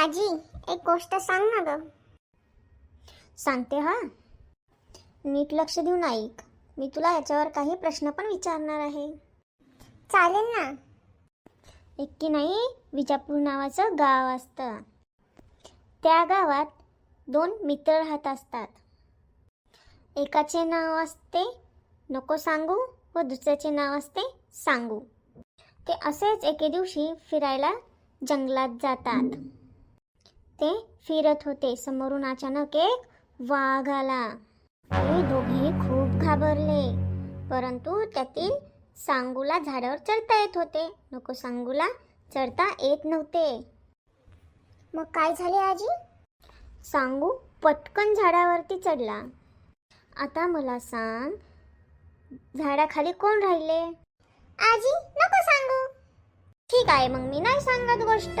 आजी एक गोष्ट सांग ना ग. सांगते हा. नीट लक्ष देऊन ऐक. मी तुला याच्यावर काही प्रश्न पण विचारणार आहे. चालेल ना. एक की नाही विजापूर नावाचं गाव असतं. त्या गावात दोन मित्र राहत असतात. एकाचे नाव असते नको सांगू व दुसऱ्याचे नाव असते सांगू. ते असेच एके दिवशी फिरायला जंगलात जातात. ते फिरत होते. समोरून अचानक एक वाघ आला. ते दोघे खूप घाबरले. परंतु त्यातील सांगूला झाडावर चढता येत होते. नको सांगूला चढता येत नव्हते. मग काय झाले आजी? सांगू पटकन झाडावरती चढला. आता मला सांग झाडाखाली कोण राहिले? आजी नको सांगू. ठीक आहे मग मी नाही सांगत गोष्ट.